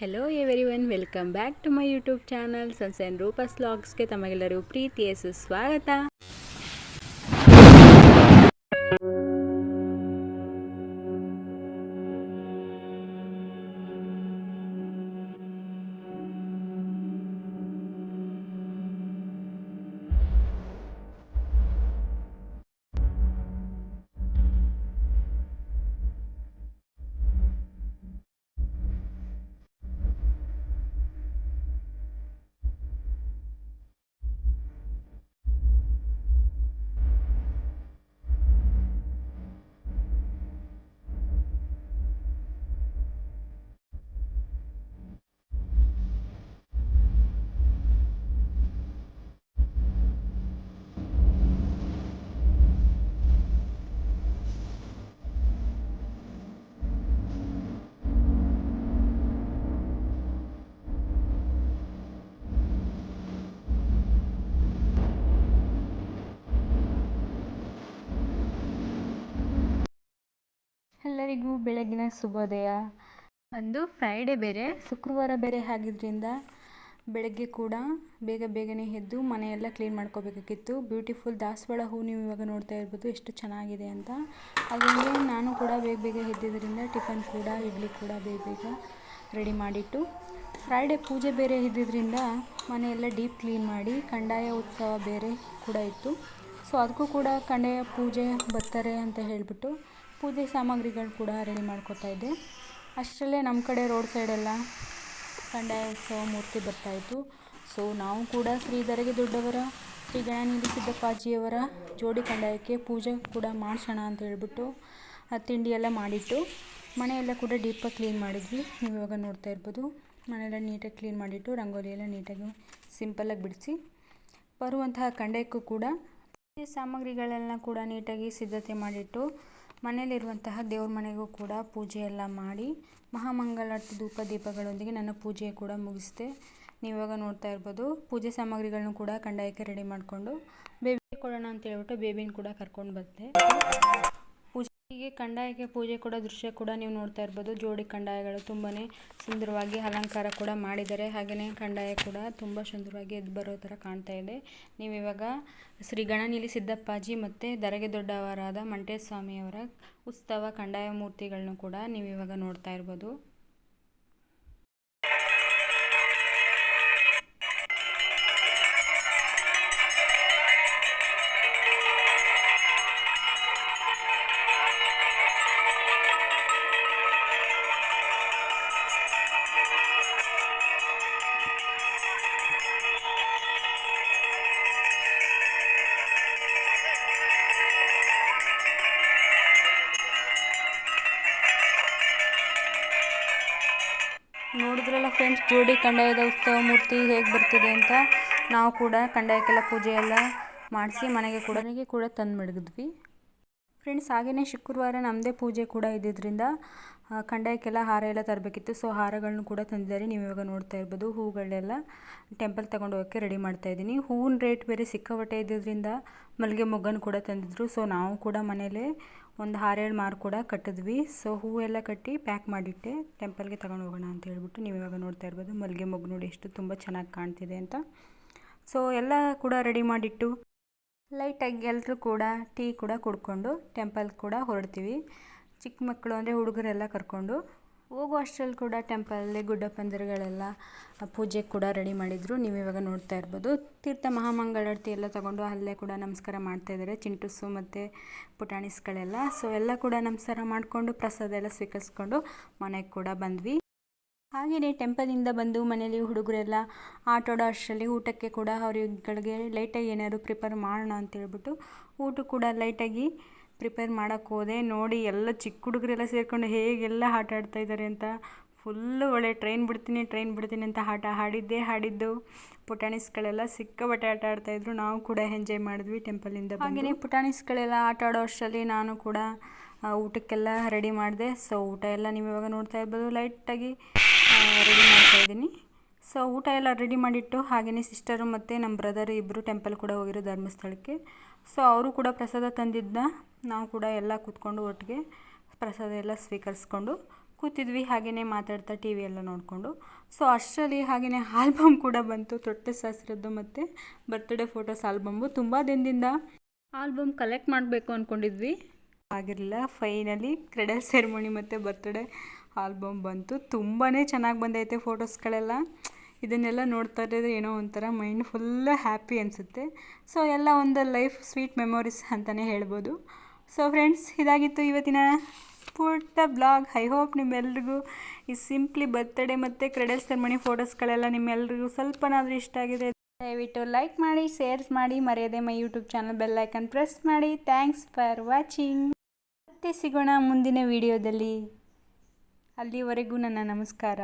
Hello everyone welcome back to my YouTube channel sunshine Roopa's ಲಾಗ್ಸ್ಗೆ ತಮಗೆಲ್ಲರೂ ಪ್ರೀತಿಯ ಸುಸ್ವಾಗತ. ಎಲ್ಲರಿಗೂ ಬೆಳಗಿನ ಶುಭೋದಯ. ಅಂದು ಫ್ರೈಡೇ ಬೇರೆ. ಶುಕ್ರವಾರ ಬೇರೆ ಆಗಿದ್ದರಿಂದ ಬೆಳಗ್ಗೆ ಕೂಡ ಬೇಗ ಬೇಗನೆ ಎದ್ದು ಮನೆಯೆಲ್ಲ ಕ್ಲೀನ್ ಮಾಡ್ಕೋಬೇಕಾಗಿತ್ತು. ಬ್ಯೂಟಿಫುಲ್ ದಾಸವಾಳ ಹೂ ನೀವು ಇವಾಗ ನೋಡ್ತಾ ಇರ್ಬೋದು ಎಷ್ಟು ಚೆನ್ನಾಗಿದೆ ಅಂತ. ಹಾಗಾಗಿ ನಾನು ಕೂಡ ಬೇಗ ಬೇಗ ಎದ್ದಿದ್ದರಿಂದ ಟಿಫನ್ ಕೂಡ ಇಡ್ಲಿ ಕೂಡ ಬೇಗ ಬೇಗ ರೆಡಿ ಮಾಡಿಟ್ಟು ಫ್ರೈಡೇ ಪೂಜೆ ಬೇರೆ ಇದ್ದಿದ್ದರಿಂದ ಮನೆಯೆಲ್ಲ ಡೀಪ್ ಕ್ಲೀನ್ ಮಾಡಿ ಕಂದಾಯ ಉತ್ಸವ ಬೇರೆ ಕೂಡ ಇತ್ತು. ಸೊ ಅದಕ್ಕೂ ಕೂಡ ಕಂದಾಯ ಪೂಜೆ ಬರ್ತಾರೆ ಅಂತ ಹೇಳಿಬಿಟ್ಟು ಪೂಜೆ ಸಾಮಗ್ರಿಗಳು ಕೂಡ ರೆಡಿ ಮಾಡ್ಕೋತಾ ಇದ್ದೆ. ಅಷ್ಟರಲ್ಲೇ ನಮ್ಮ ಕಡೆ ರೋಡ್ ಸೈಡೆಲ್ಲ ಕಂದಾಯ ಉತ್ಸವ ಮೂರ್ತಿ ಬರ್ತಾಯಿತ್ತು ಸೊ ನಾವು ಕೂಡ ಶ್ರೀಧರಿಗೆ ದೊಡ್ಡವರ, ಶ್ರೀ ಗಣನೀಲಿ ಸಿದ್ದಪ್ಪಾಜಿಯವರ ಜೋಡಿ ಕಂದಾಯಕ್ಕೆ ಪೂಜೆ ಕೂಡ ಮಾಡಿಸೋಣ ಅಂತ ಹೇಳ್ಬಿಟ್ಟು ಆ ತಿಂಡಿ ಎಲ್ಲ ಮಾಡಿಟ್ಟು ಮನೆಯೆಲ್ಲ ಕೂಡ ಡೀಪಾಗಿ ಕ್ಲೀನ್ ಮಾಡಿದ್ವಿ. ನೀವು ಇವಾಗ ನೋಡ್ತಾ ಇರ್ಬೋದು, ಮನೆಯೆಲ್ಲ ನೀಟಾಗಿ ಕ್ಲೀನ್ ಮಾಡಿಟ್ಟು ರಂಗೋಲಿ ಎಲ್ಲ ನೀಟಾಗಿ ಸಿಂಪಲ್ಲಾಗಿ ಬಿಡಿಸಿ ಬರುವಂತಹ ಕಂಡಾಯಕ್ಕೂ ಕೂಡ ಸಾಮಗ್ರಿಗಳೆಲ್ಲ ಕೂಡ ನೀಟಾಗಿ ಸಿದ್ಧತೆ ಮಾಡಿಟ್ಟು ಮನೆಯಲ್ಲಿರುವಂತಹ ದೇವ್ರ ಮನೆಗೂ ಕೂಡ ಪೂಜೆ ಎಲ್ಲ ಮಾಡಿ ಮಹಾಮಂಗಳಾರತಿ ಧೂಪ ದೀಪಗಳೊಂದಿಗೆ ನನ್ನ ಪೂಜೆ ಕೂಡ ಮುಗಿಸಿದೆ. ನೀವು ಇವಾಗ ನೋಡ್ತಾ ಇರ್ಬೋದು, ಪೂಜೆ ಸಾಮಗ್ರಿಗಳನ್ನು ಕೂಡ ಕಂಡಾಯಕ್ಕೆ ರೆಡಿ ಮಾಡಿಕೊಂಡು ಬೇಬಿ ಕೊಡೋಣ ಅಂತ ಹೇಳ್ಬಿಟ್ಟು ಬೇಬಿನ ಕೂಡ ಕರ್ಕೊಂಡು ಬಂದೆ. ಪೂಜೆಗೆ ಕಂದಾಯಕ್ಕೆ ಪೂಜೆ ಕೊಡೋ ದೃಶ್ಯ ಕೂಡ ನೀವು ನೋಡ್ತಾ ಇರ್ಬೋದು. ಜೋಡಿ ಕಂದಾಯಗಳು ತುಂಬಾನೇ ಸುಂದರವಾಗಿ ಅಲಂಕಾರ ಕೂಡ ಮಾಡಿದ್ದಾರೆ. ಹಾಗೆಯೇ ಕಂದಾಯ ಕೂಡ ತುಂಬ ಸುಂದರವಾಗಿ ಎದ್ದು ಬರೋ ಥರ ಕಾಣ್ತಾ ಇದೆ. ನೀವು ಇವಾಗ ಶ್ರೀ ಗಣನೀಲಿ ಸಿದ್ದಪ್ಪಾಜಿ ಮತ್ತು ದರಗೆ ದೊಡ್ಡವರಾದ ಮಂಟೇಶ ಸ್ವಾಮಿಯವರ ಉತ್ಸವ ಕಂದಾಯ ಮೂರ್ತಿಗಳನ್ನು ಕೂಡ ನೀವು ಇವಾಗ ನೋಡ್ತಾ ಇರ್ಬೋದು. ನೋಡಿದ್ರಲ್ಲ ಫ್ರೆಂಡ್ಸ್ ಜೋಡಿ ಕಂಡಾಯದ ಉತ್ಸವ ಮೂರ್ತಿ ಹೇಗೆ ಬರ್ತಿದೆ ಅಂತ ನಾವು ಕೂಡ ಕಂಡಾಯಕ್ಕೆಲ್ಲ ಪೂಜೆ ಎಲ್ಲ ಮಾಡಿಸಿ ಮನೆಗೆ ಕೂಡ ಮನೆಗೆ ಕೂಡ ತಂದು ಮಡಗಿದ್ವಿ. ಫ್ರೆಂಡ್ಸ್ ಹಾಗೆಯೇ ಶುಕ್ರವಾರ ನಮ್ಮದೇ ಪೂಜೆ ಕೂಡ ಇದ್ದಿದ್ದರಿಂದ ಕಂಡಾಯಕ್ಕೆಲ್ಲ ಹಾರ ಎಲ್ಲ ತರಬೇಕಿತ್ತು. ಸೊ ಹಾರಗಳನ್ನು ಕೂಡ ತಂದಿದ್ದಾರೆ. ನೀವು ಇವಾಗ ನೋಡ್ತಾ ಇರ್ಬೋದು ಹೂಗಳನ್ನೆಲ್ಲ ಟೆಂಪಲ್ ತಗೊಂಡು ಹೋಗೋಕ್ಕೆ ರೆಡಿ ಮಾಡ್ತಾ ಇದ್ದೀನಿ. ಹೂವಿನ ರೇಟ್ ಬೇರೆ ಸಿಕ್ಕಾಪಟ್ಟೆ ಇದ್ದಿದ್ದರಿಂದ ಮಲ್ಲಿಗೆ ಮೊಗ್ಗನ್ನು ಕೂಡ ತಂದಿದ್ರು. ಸೊ ನಾವು ಕೂಡ ಮನೇಲೇ ಒಂದು ಆರೇಳು ಮಾರು ಕೂಡ ಕಟ್ಟಿದ್ವಿ. ಸೊ ಹೂವೆಲ್ಲ ಕಟ್ಟಿ ಪ್ಯಾಕ್ ಮಾಡಿಟ್ಟೆ. ಟೆಂಪಲ್ಗೆ ತಗೊಂಡು ಹೋಗೋಣ ಅಂತ ಹೇಳ್ಬಿಟ್ಟು ನೀವು ಇವಾಗ ನೋಡ್ತಾ ಇರ್ಬೋದು. ಮಲ್ಲಿಗೆ ಮೊಗ್ಗು ನೋಡಿ ಎಷ್ಟು ತುಂಬ ಚೆನ್ನಾಗಿ ಕಾಣ್ತಿದೆ ಅಂತ. ಸೊ ಎಲ್ಲ ಕೂಡ ರೆಡಿ ಮಾಡಿಟ್ಟು ಲೈಟಾಗಿ ಎಲ್ಲರೂ ಕೂಡ ಟೀ ಕೂಡ ಕುಡ್ಕೊಂಡು ಟೆಂಪಲ್ ಕೂಡ ಹೊರಡ್ತೀವಿ. ಚಿಕ್ಕ ಮಕ್ಕಳು ಅಂದರೆ ಹುಡುಗರೆಲ್ಲ ಕರ್ಕೊಂಡು ಹೋಗೋ ಅಷ್ಟರಲ್ಲಿ ಕೂಡ ಟೆಂಪಲಲ್ಲಿ ಗುಡ್ಡ ಪಂದಿರುಗಳೆಲ್ಲ ಪೂಜೆ ಕೂಡ ರೆಡಿ ಮಾಡಿದರು. ನೀವು ಇವಾಗ ನೋಡ್ತಾ ಇರ್ಬೋದು. ತೀರ್ಥ ಮಹಾಮಂಗಳಾರತಿ ಎಲ್ಲ ತಗೊಂಡು ಅಲ್ಲೇ ಕೂಡ ನಮಸ್ಕಾರ ಮಾಡ್ತಾ ಇದ್ದಾರೆ. ಚಿಂಟುಸು ಮತ್ತು ಪುಟಾಣಿಸ್ಗಳೆಲ್ಲ. ಸೊ ಎಲ್ಲ ಕೂಡ ನಮಸ್ಕಾರ ಮಾಡಿಕೊಂಡು ಪ್ರಸಾದ ಎಲ್ಲ ಸ್ವೀಕರಿಸ್ಕೊಂಡು ಮನೆಗೆ ಕೂಡ ಬಂದ್ವಿ. ಹಾಗೆಯೇ ಟೆಂಪಲಿಂದ ಬಂದು ಮನೇಲಿ ಹುಡುಗರೆಲ್ಲ ಆಟ ಆಡೋ ಅಷ್ಟರಲ್ಲಿ ಊಟಕ್ಕೆ ಕೂಡ ಅವರುಗಳಿಗೆ ಲೈಟಾಗಿ ಏನಾದ್ರು ಪ್ರಿಪೇರ್ ಮಾಡೋಣ ಅಂತ ಹೇಳ್ಬಿಟ್ಟು ಊಟ ಕೂಡ ಲೈಟಾಗಿ ಪ್ರಿಪೇರ್ ಮಾಡೋಕ್ಕೆ ಹೋದೆ. ನೋಡಿ ಎಲ್ಲ ಚಿಕ್ಕ ಹುಡುಗರೆಲ್ಲ ಸೇರಿಕೊಂಡು ಹೇಗೆಲ್ಲ ಆಟ ಆಡ್ತಾ ಇದ್ದಾರೆ ಅಂತ. ಫುಲ್ಲು ಒಳ್ಳೆ ಟ್ರೈನ್ ಬಿಡ್ತೀನಿ ಟ್ರೈನ್ ಬಿಡ್ತೀನಿ ಅಂತ ಆಟ ಹಾಡಿದ್ದೇ ಹಾಡಿದ್ದು ಪುಟಾಣಿಸ್ಗಳೆಲ್ಲ ಸಿಕ್ಕಾಪಟ್ಟೆ ಆಟ ಆಡ್ತಾಯಿದ್ರು ನಾವು ಕೂಡ ಎಂಜಾಯ್ ಮಾಡಿದ್ವಿ ಟೆಂಪಲಿಂದ ಹಾಗೆಯೇ ಪುಟಾಣಿಸ್ಗಳೆಲ್ಲ ಆಟ ಆಡೋ ಅಷ್ಟರಲ್ಲಿ ನಾನು ಕೂಡ ಊಟಕ್ಕೆಲ್ಲ ರೆಡಿ ಮಾಡಿದೆ. ಸೊ ಊಟ ಎಲ್ಲ ನೀವು ಇವಾಗ ನೋಡ್ತಾ ಇರ್ಬೋದು ಲೈಟಾಗಿ ರೆಡಿ ಮಾಡ್ತಾ ಇದ್ದೀನಿ. ಸೊ ಊಟ ಎಲ್ಲ ರೆಡಿ ಮಾಡಿಟ್ಟು ಹಾಗೆಯೇ ಸಿಸ್ಟರು ಮತ್ತು ನಮ್ಮ ಬ್ರದರ್ ಇಬ್ಬರು ಟೆಂಪಲ್ ಕೂಡ ಹೋಗಿರೋ ಧರ್ಮಸ್ಥಳಕ್ಕೆ. ಸೊ ಅವರು ಕೂಡ ಪ್ರಸಾದ ತಂದಿದ್ದ. ನಾವು ಕೂಡ ಎಲ್ಲ ಕೂತ್ಕೊಂಡು ಒಟ್ಟಿಗೆ ಪ್ರಸಾದ ಎಲ್ಲ ಸ್ವೀಕರಿಸ್ಕೊಂಡು ಕೂತಿದ್ವಿ. ಹಾಗೆಯೇ ಮಾತಾಡ್ತಾ ಟಿ ವಿ ಎಲ್ಲ ನೋಡಿಕೊಂಡು. ಸೊ ಅಷ್ಟರಲ್ಲಿ ಹಾಗೆಯೇ ಆಲ್ಬಮ್ ಕೂಡ ಬಂತು. ತೊಟ್ಟೆ ಶಾಸ್ತ್ರದ್ದು ಮತ್ತು ಬರ್ತ್ಡೇ ಫೋಟೋಸ್ ಆಲ್ಬಮ್ಮು ತುಂಬ ದಿನದಿಂದ ಆಲ್ಬಮ್ ಕಲೆಕ್ಟ್ ಮಾಡಬೇಕು ಅಂದ್ಕೊಂಡಿದ್ವಿ ಆಗಿರಲಿಲ್ಲ. ಫೈನಲಿ ಕ್ರೆಡಲ್ ಸೆರೆಮನಿ ಮತ್ತು ಬರ್ತ್ಡೇ ಆಲ್ಬಮ್ ಬಂತು. ತುಂಬಾ ಚೆನ್ನಾಗಿ ಬಂದೈತೆ ಫೋಟೋಸ್ಗಳೆಲ್ಲ ಇದನ್ನೆಲ್ಲ ನೋಡ್ತಾ ಇದ್ದರೆ ಏನೋ ಒಂಥರ ಮೈಂಡ್ ಫುಲ್ ಹ್ಯಾಪಿ ಅನಿಸುತ್ತೆ. ಸೊ ಎಲ್ಲ ಒಂದು ಲೈಫ್ ಸ್ವೀಟ್ ಮೆಮೊರೀಸ್ ಅಂತಲೇ ಹೇಳ್ಬೋದು. ಸೊ ಫ್ರೆಂಡ್ಸ್ ಇದಾಗಿತ್ತು ಇವತ್ತಿನ ಪುಟ್ಟ ಬ್ಲಾಗ್ ಐ ಹೋಪ್ ನಿಮ್ಮೆಲ್ರಿಗೂ ಈ ಸಿಂಪ್ಲಿ ಬರ್ತ್ಡೇ ಮತ್ತು ಕ್ರೆಡಲ್ ಸೆರೆಮನಿ ಫೋಟೋಸ್ಗಳೆಲ್ಲ ನಿಮ್ಮೆಲ್ರಿಗೂ ಸ್ವಲ್ಪನಾದರೂ ಇಷ್ಟ ಆಗಿದೆ. ದಯವಿಟ್ಟು ಲೈಕ್ ಮಾಡಿ ಶೇರ್ಸ್ ಮಾಡಿ, ಮರೆಯದೆ my YouTube channel bell icon press ಮಾಡಿ. ಥ್ಯಾಂಕ್ಸ್ ಫಾರ್ ವಾಚಿಂಗ್ ಮತ್ತೆ ಸಿಗೋಣ ಮುಂದಿನ ವಿಡಿಯೋದಲ್ಲಿ ಅಲ್ಲಿವರೆಗೂ ನನ್ನ ನಮಸ್ಕಾರ.